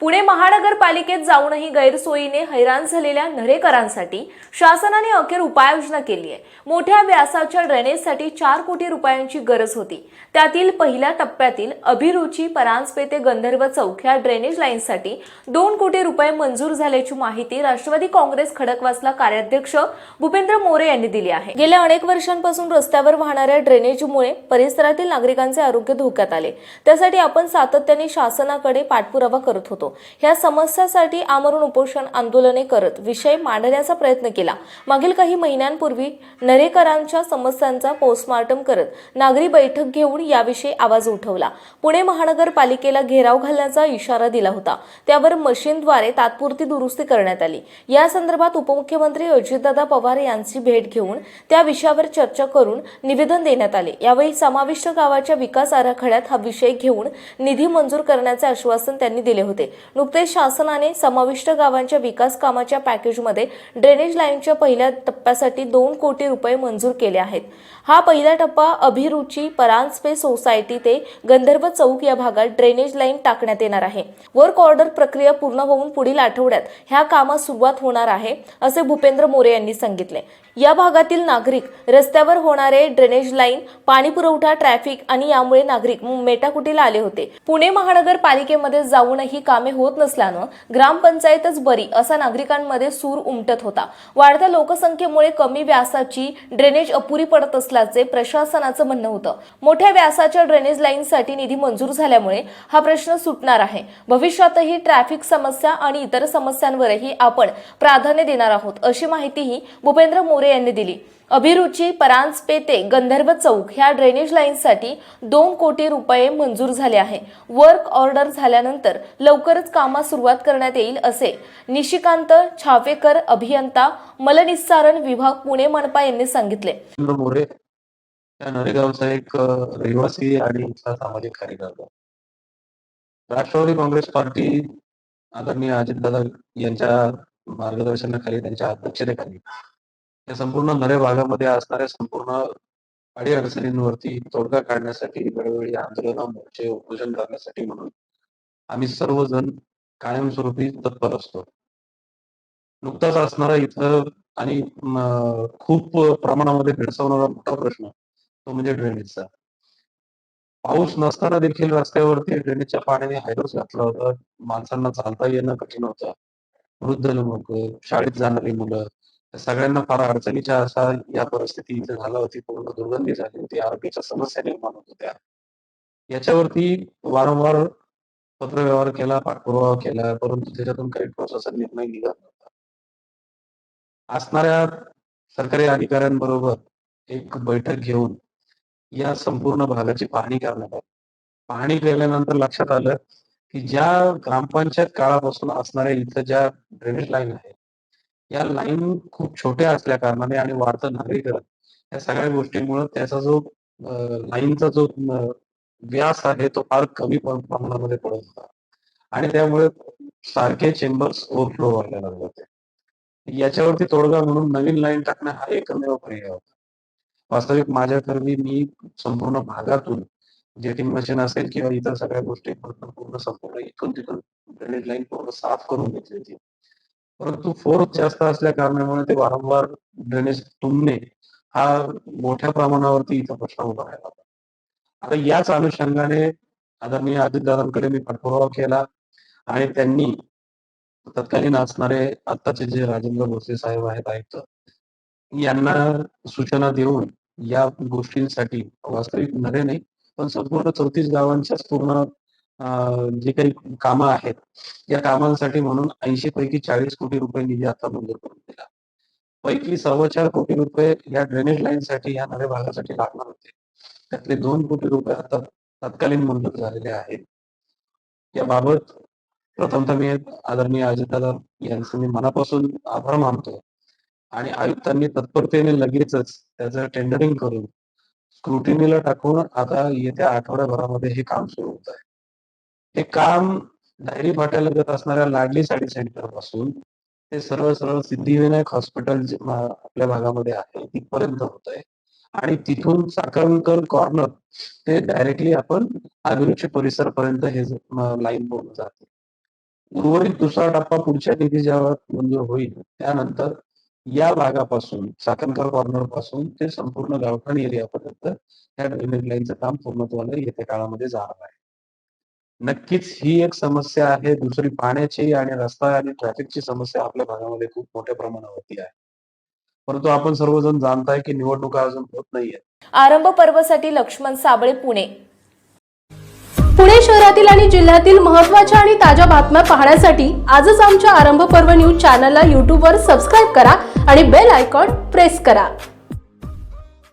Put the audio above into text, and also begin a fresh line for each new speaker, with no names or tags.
पुणे महानगरपालिकेत जाऊनही गैरसोयीने हैराण झालेल्या नरेकरांसाठी शासनाने अखेर उपाययोजना केली आहे. मोठ्या व्यासाच्या ड्रेनेजसाठी चार कोटी रुपयांची गरज होती. त्यातील पहिल्या टप्प्यातील अभिरुची परांजपे ते गंधर्व चौक ह्या ड्रेनेज लाईनसाठी दोन कोटी रुपये मंजूर झाल्याची माहिती राष्ट्रवादी काँग्रेस खडकवासला कार्याध्यक्ष भूपेंद्र मोरे यांनी दिली आहे. गेल्या अनेक वर्षांपासून रस्त्यावर वाहणाऱ्या ड्रेनेजमुळे परिसरातील नागरिकांचे आरोग्य धोक्यात आले. त्यासाठी आपण सातत्याने शासनाकडे पाठपुरावा करत होतो. ह्या समस्यासाठी आमरण उपोषण आंदोलने करत विषय मांडण्याचा प्रयत्न केला. मागील काही महिन्यांपूर्वी नरेकरांच्या समस्यांचा पोस्टमार्टम करत नागरी बैठक घेऊन याविषयी आवाज उठवला. पुणे महानगरपालिकेला घेराव घालण्याचा इशारा दिला होता. त्यावर मशीनद्वारे तात्पुरती दुरुस्ती करण्यात आली. या संदर्भात उपमुख्यमंत्री अजितदादा पवार यांची भेट घेऊन त्या विषयावर चर्चा करून निवेदन देण्यात आले. यावेळी समाविष्ट गावाच्या विकास आराखड्यात हा विषय घेऊन निधी मंजूर करण्याचे आश्वासन त्यांनी दिले होते. नुकतेच शासनाने समाविष्ट गावांच्या विकास कामाच्या पॅकेजमध्ये ड्रेनेज लाईनच्या पहिल्या टप्प्यासाठी दोन कोटी रुपये मंजूर केले आहेत. हा पहिला टप्पा अभिरुची परांजपे सोसायटी ते गंधर्व चौक या भागात ड्रेनेज लाईन टाकण्यात येणार आहे. वर्क ऑर्डर प्रक्रिया पूर्ण होऊन पुढील आठवड्यात ह्या कामास सुरुवात होणार आहे असे भूपेंद्र मोरे यांनी सांगितले. या भागातील नागरिक रस्त्यावर होणारे ड्रेनेज लाईन पाणी पुरवठा ट्रॅफिक आणि यामुळे नागरिक मेटाकुटीला आले होते. पुणे महानगरपालिकेमध्ये जाऊनही कामे होत नसल्यानं ग्रामपंचायतच बरी असा नागरिकांमध्ये सूर उमटत होता. वाढत्या लोकसंख्येमुळे कमी व्यासाची ड्रेनेज अपुरी पडत असल्याचे प्रशासनाचं म्हणणं होतं. मोठ्या व्यासाच्या ड्रेनेज लाईनसाठी निधी मंजूर झाल्यामुळे हा प्रश्न सुटणार आहे. भविष्यातही ट्रॅफिक समस्या आणि इतर समस्यांवरही आपण प्राधान्य देणार आहोत अशी माहितीही भूपेंद्र मोरे ठाकरे यांनी दिली. अभिरुची परांजपे ते गंधर्व चौक ह्या ड्रेनेज लाईनसाठी दोन कोटी रुपये मंजूर झाले आहे. वर्क ऑर्डर झाल्यानंतर लवकरच कामास सुरुवात करण्यात येईल असे निशिकांत छापेकर अभियंता मलनिस्सारण विभाग पुणे मनपा यांनी सांगितले.
मोरे नरेगावचा एक रहिवासी आणि सामाजिक कार्यकर्ता. राष्ट्रवादी काँग्रेस पार्टी आदरणीय अजितदादा यांच्या मार्गदर्शनाखाली त्यांच्या अध्यक्षतेखाली या संपूर्ण नरे भागामध्ये असणाऱ्या संपूर्ण अडी अडचणींवरती तोडगा काढण्यासाठी वेळोवेळी आंदोलन मोर्चे उपोषण करण्यासाठी म्हणून आम्ही सर्वजण कायमस्वरूपी तत्पर असतो. नुकताच असणारा इथं आणि खूप प्रमाणामध्ये भेडसावणारा मोठा प्रश्न तो म्हणजे ड्रेनेजचा पाऊस नसताना देखील रस्त्यावरती ड्रेनेजच्या पाण्याने हायरोस घातला होता. माणसांना चालता येणं कठीण होतं. वृद्ध लोक शाळेत जाणारी मुलं सगळ्यांना फार अडचणीच्या असा या परिस्थिती इथे झाला होती. पूर्ण दुर्गंधी झाली होती. आरोग्याच्या समस्या निर्माण होत होत्या. याच्यावरती वारंवार पत्रव्यवहार केला पाठपुरावा केला परंतु त्याच्यातून काही ठोस निर्णय निघत नव्हता. असणाऱ्या सरकारी अधिकाऱ्यांबरोबर एक बैठक घेऊन या संपूर्ण भागाची पाहणी करण्यात आली. पाहणी केल्यानंतर लक्षात आलं की ज्या ग्रामपंचायत काळापासून असणाऱ्या इथं ज्या ड्रेनेज लाईन आहे या लाईन खूप छोट्या असल्या कारणाने आणि वाढतं नागरीकरण. या सगळ्या गोष्टीमुळे त्याचा जो लाईनचा जो व्यास आहे तो फार कमी प्रमाणामध्ये पडत होता. आणि त्यामुळे सारखे चेंबर्स ओव्हरफ्लो व्हायला लागले होते. याच्यावरती तोडगा म्हणून नवीन लाईन टाकणं हा एकमेव पर्याय होता. वास्तविक माझ्याकरवी मी संपूर्ण भागातून जेटिंग मशीन असेल किंवा इतर सगळ्या गोष्टी पूर्ण पूर्ण संपूर्ण इथून तिथून ड्रेनेज लाईन पूर्ण साफ करून घेतली होती. परंतु फोर्स जास्त असल्या कारणामुळे ते वारंवार ड्रेनेज तुंबणे हा मोठ्या प्रमाणावरती इथं प्रश्न उभा राहिला होता. आता याच अनुषंगाने आदरणीय अजितदादांकडे मी पाठपुरावा केला आणि त्यांनी तत्कालीन असणारे आत्ताचे जे राजेंद्र भोसले साहेब आहेत आयुक्त यांना सूचना देऊन या गोष्टींसाठी वास्तविक नव्हे नाही पण संपूर्ण चौतीस गावांच्या पूर्ण जे काही कामं आहेत या कामांसाठी म्हणून ऐंशी पैकी चाळीस कोटी रुपये निधी आता मंजूर करून दिला. पैकी सव्वा चार कोटी रुपये या ड्रेनेज लाईन साठी या नव्या भागासाठी लागणार होते. त्यातले दोन कोटी रुपये आता तत्कालीन मंजूर झालेले आहेत. याबाबत प्रथमतः मी आदरणीय अजितदादा यांचं मी मनापासून आभार मानतो आणि आयुक्तांनी तत्परतेने लगेचच त्याचं टेंडरिंग करून स्क्रुटिनीला टाकून आता येत्या आठवड्याभरामध्ये हे काम सुरू होत आहे. हे काम डायरी फाट्यालगत असणाऱ्या लाडली साडी सेंटरपासून ते सरळ सरळ सिद्धिविनायक हॉस्पिटल जे आपल्या भागामध्ये आहे तिथपर्यंत होत आहे आणि तिथून चाकणकर कॉर्नर ते डायरेक्टली आपण अभिरुची परिसर पर्यंत हे लाईन बोलून जाते. उर्वरित दुसरा टप्पा पुढच्या निधी जेव्हा म्हणजे मंजूर होईल त्यानंतर या भागापासून चाकणकर कॉर्नरपासून ते संपूर्ण गावठाण एरियापर्यंत या ड्रेनेज लाईनचं काम पूर्णत्वाला येत्या काळामध्ये जाणार आहे. नक्कीच ही एक समस्या आहे. दुसरी पाण्याची आणि रस्ता आणि ट्रॅफिकची समस्या आपल्या भागामध्ये खूप मोठ्या प्रमाणावरती आहे. परंतु आपण सर्वजण जाणताय की निवडणुका अजून होत नाहीये
आरंभ पर्वसाठी लक्ष्मण साबळे पुणे.
पुणे शहरातील आणि जिल्ह्यातील महत्त्वाच्या आणि ताज्या बातम्या पाहण्यासाठी आजच आमच्या आरंभ पर्व न्यूज चॅनलला यूट्यूबवर सबस्क्राईब करा आणि बेल आयकॉन प्रेस करा.